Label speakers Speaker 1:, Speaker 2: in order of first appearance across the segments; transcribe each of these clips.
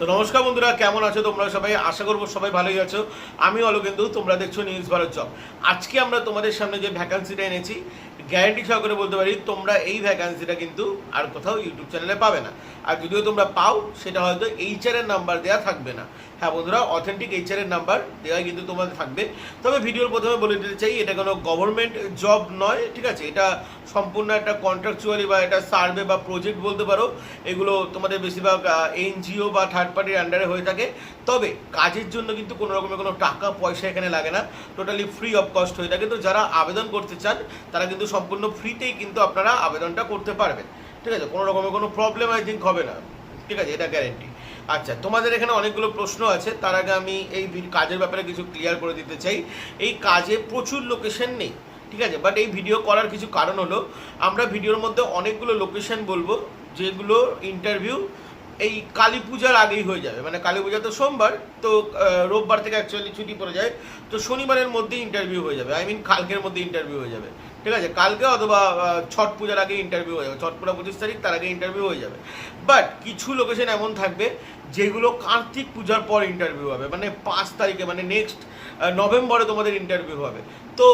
Speaker 1: তো নমস্কার বন্ধুরা, কেমন আছো তোমরা সবাই? আশা করব সবাই ভালোই আছো। আমি কিন্তু, তোমরা দেখছ নিউজ ভারত জব আজকে আমরা তোমাদের সামনে যে ভ্যাকান্সিটা এনেছি গ্যারান্টি সহকারে বলতে পারি, তোমরা এই ভ্যাকান্সিটা কিন্তু আর কোথাও ইউটিউব চ্যানেলে পাবে না। আর যদিও তোমরা পাও, সেটা হয়তো এইচআর এর নাম্বার দেওয়া থাকবে না। হ্যাঁ বন্ধুরা অথেন্টিক এইচআর এর নাম্বার দেওয়া কিন্তু তোমাদের থাকবে। তবে ভিডিওর প্রথমে বলে দিতে চাই, এটা কোনো গভর্নমেন্ট জব নয়, ঠিক আছে? এটা সম্পূর্ণ একটা কন্ট্রাকচুয়ালি বা এটা সার্ভে বা প্রজেক্ট বলতে পারো। এগুলো তোমাদের বেশিরভাগ এনজিও বা থার্ড পার্টির আন্ডারে হয়ে থাকে। তবে কাজের জন্য কিন্তু কোনো রকমের কোনো টাকা পয়সা এখানে লাগে না। টোটালি ফ্রি অফ কস্ট হয়ে থাকে। তো যারা আবেদন করতে চান, তারা কিন্তু সম্পূর্ণ ফ্রিতেই কিন্তু আপনারা আবেদনটা করতে পারবেন। ঠিক আছে? কোনো রকমের কোনো প্রবলেম আই থিঙ্ক হবে না। ঠিক আছে? এটা গ্যারেন্টি আচ্ছা তোমাদের এখানে অনেকগুলো প্রশ্ন আছে। তার আগে আমি এই কাজের ব্যাপারে কিছু ক্লিয়ার করে দিতে চাই। এই কাজে প্রচুর লোকেশন নেই। ঠিক আছে? বাট এই ভিডিও করার কিছু কারণ হলো, আমরা ভিডিওর মধ্যে অনেকগুলো লোকেশন বলব, যেগুলো ইন্টারভিউ এই কালী পূজার আগেই হয়ে যাবে। মানে কালী পূজা তো সোমবার, তো রোববার থেকে অ্যাকচুয়ালি ছুটি পড়ে যায়। তো শনিবারের মধ্যে ইন্টারভিউ হয়ে যাবে। আই মিন কালকের মধ্যে ইন্টারভিউ হয়ে যাবে। ঠিক আছে, কালকে অথবা ছট পূজার আগে ইন্টারভিউ হয়ে যাবে। ছট পূজা পঁচিশ তারিখ, তার আগে ইন্টারভিউ হয়ে যাবে। বাট কিছু লোকেশন এমন থাকবে, যেগুলো কার্তিক পূজার পর ইন্টারভিউ হবে। মানে পাঁচ তারিখে মানে নেক্সট নভেম্বরে তোমাদের ইন্টারভিউ হবে। তো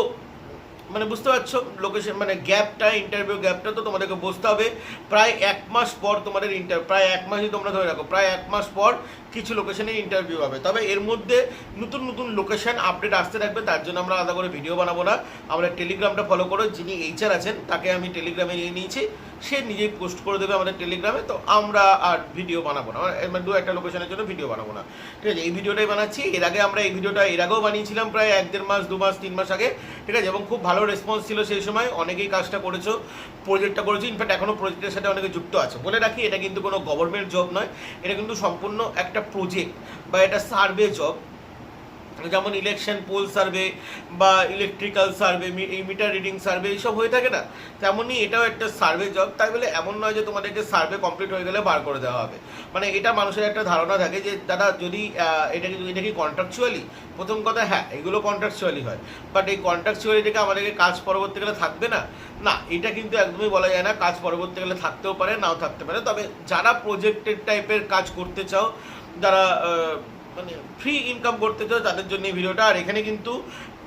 Speaker 1: মানে বুঝতে পারছ লোকেশন মানে গ্যাপটা ইন্টারভিউ গ্যাপটা তো তোমাদেরকে বসতে হবে। প্রায় এক মাস পর তোমাদের ইন্টার প্রায় এক মাসই তোমরা ধরে রাখো, প্রায় এক মাস পর কিছু লোকেশনে ইন্টারভিউ হবে। তবে এর মধ্যে নতুন নতুন লোকেশন আপডেট আসতে থাকবে, তার জন্য আমরা আলাদা করে ভিডিও বানাবো না। আমরা টেলিগ্রামটা ফলো করো, যিনি এইচআর আছেন, তাকে আমি টেলিগ্রামে নিয়ে নিয়েছি। সে নিজেই পোস্ট করে দেবে আমাদের টেলিগ্রামে তো আমরা আর ভিডিও বানাবো না। মানে দু একটা লোকেশনের জন্য ভিডিও বানাবো না। ঠিক আছে, এই ভিডিওটাই বানাচ্ছি। এর আগে আমরা এই ভিডিওটা এর আগেও বানিয়েছিলাম প্রায় এক দেড় মাস, দু মাস, তিন মাস আগে। ঠিক আছে, এবং খুব ভালো রেসপন্স ছিল সেই সময়। অনেকেই কাজটা করেছ প্রজেক্টটা করেছ। ইনফ্যাক্ট এখনও প্রজেক্টের সাথে অনেকে যুক্ত আছে। বলে রাখি, এটা কিন্তু কোনো গভর্নমেন্ট জব নয়। এটা কিন্তু সম্পূর্ণ একটা প্রজেক্ট বা এটা সার্ভে জব যেমন ইলেকশন পোল সার্ভে বা ইলেকট্রিক্যাল সার্ভে এই মিটার রিডিং সার্ভে এইসব হয়ে থাকে না? তেমনই এটাও একটা সার্ভে জব তাই বলে এমন নয় যে তোমাদেরকে সার্ভে কমপ্লিট হয়ে গেলে বার করে দেওয়া হবে। মানে এটা মানুষের একটা ধারণা থাকে যে দাদা যদি আহ, এটা কি এটা কি কন্ট্রাকচুয়ালি প্রথম কথা হ্যাঁ এগুলো কন্ট্রাকচুয়ালি হয়। বাট এই কন্ট্রাকচুয়ালিটাকে আমাদেরকে কাজ পরবর্তীকালে থাকবে না? না এটা কিন্তু একদমই বলা যায় না কাজ পরবর্তীকালে থাকতেও পারে নাও থাকতে পারে। তবে যারা প্রজেক্টেড টাইপের কাজ করতে চাও যারা মানে ফ্রি ইনকাম করতে চাও তাদের জন্য ভিডিওটা আর এখানে কিন্তু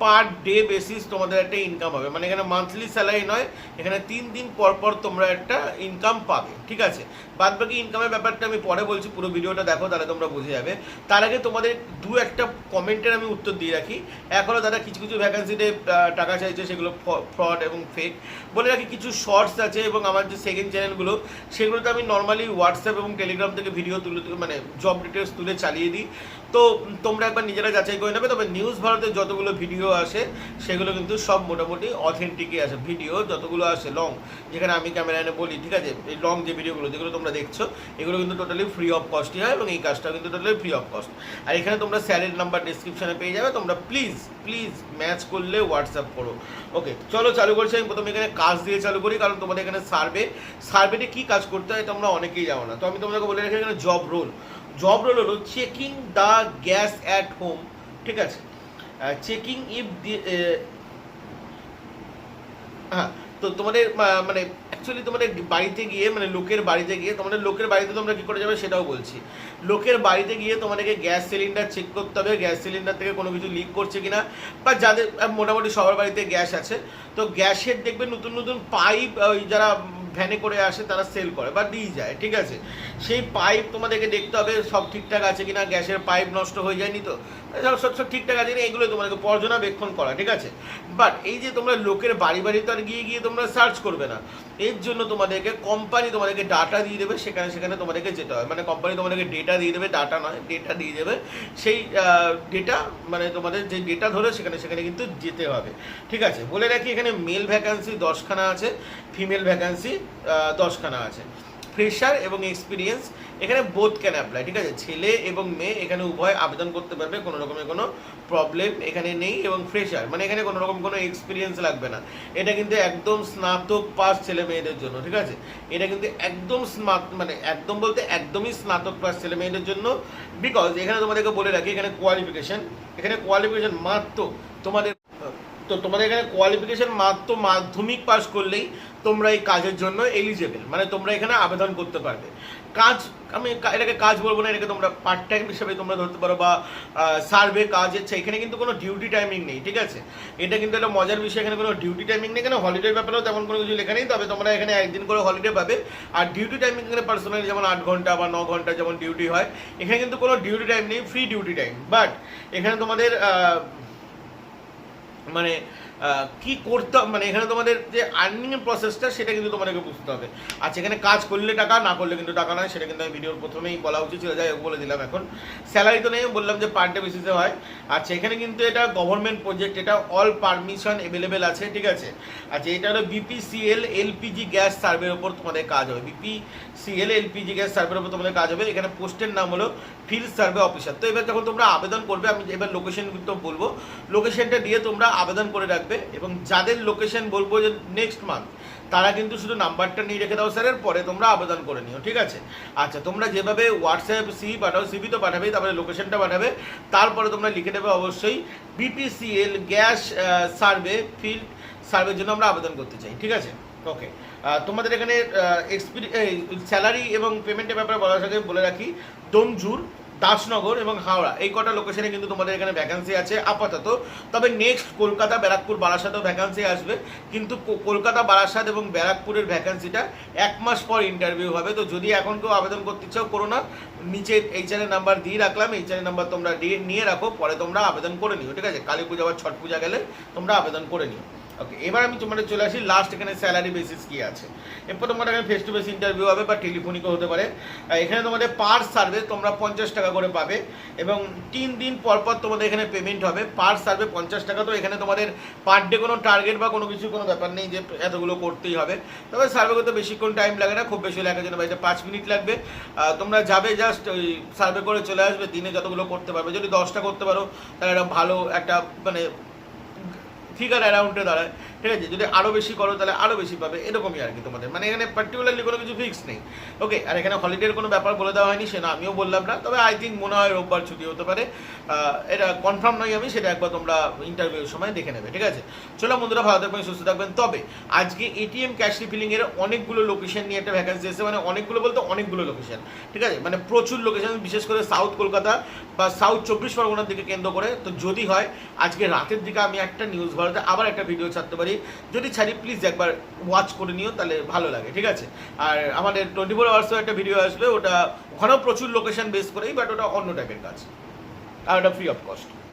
Speaker 1: পার ডে বেসিস তোমাদের একটা ইনকাম হবে। মানে এখানে মান্থলি স্যালারি নয়, এখানে তিন দিন পর পর তোমরা একটা ইনকাম পাবে, ঠিক আছে? বাদ বাকি ইনকামের ব্যাপারটা আমি পরে বলছি, পুরো ভিডিওটা দেখো, তাহলে তোমরা বুঝে যাবে। তার আগে তোমাদের দু একটা কমেন্টের আমি উত্তর দিয়ে রাখি। হলো, দাদা, কিছু কিছু ভ্যাকান্সিতে টাকা চাইছে, সেগুলো ফ্রড এবং ফেক বলে রাখি, কিছু শর্টস আছে এবং আমার যে সেকেন্ড চ্যানেলগুলো সেগুলোতে আমি নর্মালি হোয়াটসঅ্যাপ এবং টেলিগ্রাম থেকে ভিডিও তুলে- মানে জব ডিটেলস তুলে চালিয়ে দিই। তো তোমরা একবার নিজেরা যাচাই করে নেবে। তবে নিউজ ভারতের যতগুলো ভিডিও আসে, সেগুলো কিন্তু সব মোটামুটি অথেন্টিকই আসে। ভিডিও যতগুলো আসে লং যেখানে আমি ক্যামেরা এনে বলি, ঠিক আছে? এই লং যে ভিডিওগুলো যেগুলো তোমরা দেখছ, এগুলো কিন্তু টোটালি ফ্রি অফ কস্টই হয় এবং এই কাজটা কিন্তু টোটালি ফ্রি অফ কস্ট আর এখানে তোমরা স্যালারি নাম্বার ডিসক্রিপশনে পেয়ে যাবে, তোমরা প্লিজ প্লিজ ম্যাচ করলে হোয়াটসঅ্যাপ করো। ওকে চলো চালু করছি। আমি প্রথমে এখানে কাজ দিয়ে চালু করি, কারণ তোমাদের এখানে সার্ভে সার্ভেতে কী কাজ করতে হয় তোমরা অনেকেই জানো না। তো আমি তোমাদেরকে বলে রাখি, এখানে জব রোল জব রোল হলো checking the gas at home ঠিক আছে? চেকিং ইফ হ্যাঁ তো তোমাদের মানে অ্যাকচুয়ালি তোমাদের বাড়িতে গিয়ে মানে লোকের বাড়িতে গিয়ে, তোমাদের লোকের বাড়িতে তোমরা কী করে যাবে সেটাও বলছি। লোকের বাড়িতে গিয়ে তোমাদেরকে গ্যাস সিলিন্ডার চেক করতে হবে, গ্যাস সিলিন্ডার থেকে কোনো কিছু লিক করছে কিনা, বা যাদের মোটামুটি সবার বাড়িতে গ্যাস আছে। তো গ্যাসের দেখবে নতুন নতুন পাইপ ওই যারা ভ্যানে করে আসে, তারা সেল করে বা দিয়ে যায়, ঠিক আছে? সেই পাইপ তোমাদেরকে দেখতে হবে, সব ঠিকঠাক আছে কিনা? গ্যাসের পাইপ নষ্ট হয়ে যায়নি তো? সব সব সব ঠিকঠাক আছে এগুলো তোমাদেরকে পর্যবেক্ষণ করা, ঠিক আছে? বাট এই যে তোমরা লোকের বাড়ি বাড়ি তো আর গিয়ে গিয়ে তোমরা সার্চ করবে না। এর জন্য তোমাদেরকে কোম্পানি তোমাদেরকে ডাটা দিয়ে দেবে, সেখানে সেখানে তোমাদেরকে যেতে হবে। মানে কোম্পানি তোমাদেরকে ডেটা দিয়ে দেবে ডাটা নয় ডেটা দিয়ে দেবে। সেই ডেটা মানে তোমাদের যে ডেটা ধরে সেখানে সেখানে কিন্তু যেতে হবে। ঠিক আছে? বলে রাখি, এখানে মেল ভ্যাকান্সি দশখানা আছে ফিমেল ভ্যাকান্সি দশখানা আছে। ফ্রেশার এবং এক্সপিরিয়েন্স এখানে বোধ ক্যান অ্যাপ্লাই ঠিক আছে? ছেলে এবং মেয়ে এখানে উভয় আবেদন করতে পারবে, কোনো রকমের কোনো প্রবলেম এখানে নেই এবং ফ্রেশার মানে এখানে কোনো রকম কোনো এক্সপিরিয়েন্স লাগবে না। এটা কিন্তু একদম স্নাতক পাস ছেলে মেয়েদের জন্য, ঠিক আছে? এটা কিন্তু একদম স্নাত মানে একদম বলতে একদমই স্নাতক পাস ছেলে মেয়েদের জন্য বিকজ এখানে তোমাদেরকে বলে রাখি, এখানে কোয়ালিফিকেশন এখানে কোয়ালিফিকেশন মাত্র তোমাদের তো তোমাদের এখানে কোয়ালিফিকেশন মাত্র মাধ্যমিক পাস করলেই তোমরা এই কাজের জন্য এলিজেবল মানে তোমরা এখানে আবেদন করতে পারবে। কাজ, আমি এটাকে কাজ বলব না, এটাকে তোমরা পার্ট টাইম হিসেবে তোমরা ধরতে পারো বা সার্ভে কাজ হচ্ছে, এখানে কিন্তু কোনো ডিউটি টাইমিং নেই, ঠিক আছে? এটা কিন্তু একটা মজার বিষয়, এখানে কোনো ডিউটি টাইমিং নেই এখানে হলিডের ব্যাপারেও তেমন কোনো কিছু লেখা নেই, তবে তোমরা এখানে একদিন করে হলিডে পাবে। আর ডিউটি টাইমিং এখানে পার্সোনালি যেমন আট ঘণ্টা বা ন ঘণ্টা যেমন ডিউটি হয়, এখানে কিন্তু কোনো ডিউটি টাইম নেই ফ্রি ডিউটি টাইম বাট এখানে তোমাদের মানে কি করতে মানে এখানে তোমাদের যে আর্নিং এর প্রসেসটা সেটা কিন্তু তোমাদেরকে বুঝতে হবে। আচ্ছা এখানে কাজ করলে টাকা, না করলে কিন্তু টাকা নয়, সেটা কিন্তু আমি ভিডিওর প্রথমেই বলা উচিত ছিল, যাই বলে দিলাম এখন। স্যালারি তো নেই, বললাম যে পার ডে বেসিসে হয়। আচ্ছা এখানে কিন্তু এটা গভর্নমেন্ট প্রজেক্ট এটা অল পারমিশন অ্যাভেলেবেল আছে, ঠিক আছে? আচ্ছা এটা হলো বিপিসিএল এলপিজি গ্যাস সার্ভের ওপর তোমাদের কাজ হবে। বিপিসিএল এলপিজি গ্যাস সার্ভের ওপর তোমাদের কাজ হবে। এখানে পোস্টের নাম হলো ফিল্ড সার্ভে অফিসার তো এবার যখন তোমরা আবেদন করবে, আমি এবার লোকেশন কিন্তু বলব। লোকেশনটা দিয়ে তোমরা আবেদন করে রাখবে। এবং যাদের লোকেশন বলব যে নেক্সট মান্থ তারা কিন্তু শুধু নাম্বারটা নিয়ে রেখে দাও স্যারের পরে তোমরা আবেদন করে নিও, ঠিক আছে? আচ্ছা তোমরা যেভাবে হোয়াটসঅ্যাপ সিভি পাঠাও সিভি তো পাঠাবে তারপরে লোকেশনটা পাঠাবে তারপরে তোমরা লিখে দেবে অবশ্যই বিপিসিএল গ্যাস সার্ভে ফিল্ড সার্ভের জন্য আমরা আবেদন করতে চাই, ঠিক আছে? ওকে তোমাদের এখানে এক্সপিরি স্যালারি এবং পেমেন্টের ব্যাপারে বলার সাথে বলে রাখি, দমজুর দাসনগর এবং হাওড়া। এই কটা লোকেশনে কিন্তু তোমাদের এখানে ভ্যাকান্সি আছে আপাতত। তবে নেক্সট কলকাতা, ব্যারাকপুর, বারাসাতেও ভ্যাকান্সি আসবে। কিন্তু কলকাতা, বারাসাত এবং ব্যারাকপুরের ভ্যাকান্সিটা এক মাস পর ইন্টারভিউ হবে। তো যদি এখন কেউ আবেদন করতে চাও, করো না। নিচে এইচআরের নাম্বার দিয়ে রাখলাম। এইচআরের নাম্বার তোমরা নিয়ে রাখো। পরে তোমরা আবেদন করে নিও, ঠিক আছে? কালী পূজা বা ছট পূজা গেলে তোমরা আবেদন করে নিও। ওকে এবার আমি তোমাদের চলে আসি লাস্ট এখানে স্যালারি বেসিস কি আছে? এরপর তোমাদের এখানে ফেস টু ফেস ইন্টারভিউ হবে বা টেলিফোনিকও হতে পারে। এখানে তোমাদের পার সার্ভে তোমরা পঞ্চাশ টাকা করে পাবে এবং তিন দিন পর পর তোমাদের এখানে পেমেন্ট হবে। পার সার্ভে পঞ্চাশ টাকা তো এখানে তোমাদের পার ডে কোনো টার্গেট বা কোনো কিছু, কোনো ব্যাপার নেই যে এতগুলো করতেই হবে। তবে সার্ভে করতে বেশিক্ষণ টাইম লাগে না, খুব বেশি হলে একজনের বাড়িতে পাঁচ মিনিট লাগবে। তোমরা যাবে জাস্ট ওই সার্ভে করে চলে আসবে, দিনে যতগুলো করতে পারবে। যদি দশটা করতে পারো, তাহলে একটা ভালো একটা মানে ফিগার অ্যারাউন্ডে দাঁড়ায়। ঠিক আছে, যদি আরও বেশি করো, তাহলে আরও বেশি পাবে। এরকমই আর কি তোমাদের। মানে এখানে পার্টিকুলারলি কোনো কিছু ফিক্স নেই। ওকে আর এখানে হলিডের কোনো ব্যাপার বলে দেওয়া হয়নি, সেটা আমিও বললাম না। তবে আই থিঙ্ক মনে হয় রোববার ছুটি হতে পারে। এটা কনফার্ম নয় আমি, সেটা একবার তোমরা ইন্টারভিউর সময় দেখে নেবে, ঠিক আছে? চলো বন্ধুরা, ভালো থাকবেন, সুস্থ থাকবেন। তবে আজকে এটিএম ক্যাশ রিফিলিং এর অনেকগুলো লোকেশন নিয়ে একটা ভ্যাকান্সি এসেছে। মানে অনেকগুলো বলতে অনেকগুলো লোকেশন ঠিক আছে? মানে প্রচুর লোকেশন বিশেষ করে সাউথ কলকাতা বা সাউথ চব্বিশ পরগনার দিকে কেন্দ্র করে। তো যদি হয়, আজকে রাতের দিকে আমি একটা নিউজ ভারতে আবার একটা ভিডিও ছাড়তে পারি। যদি ছাড়ি প্লিজ একবার ওয়াচ করে নিও, তাহলে ভালো লাগে, ঠিক আছে? আর আমাদের টোয়েন্টি ফোর আওয়ার্সও একটা ভিডিও আসবে, ওটা ওখানেও প্রচুর লোকেশন বেস করেই বাট ওটা অন্য টাইপের কাজ। আর ওটা ফ্রি অফ কস্ট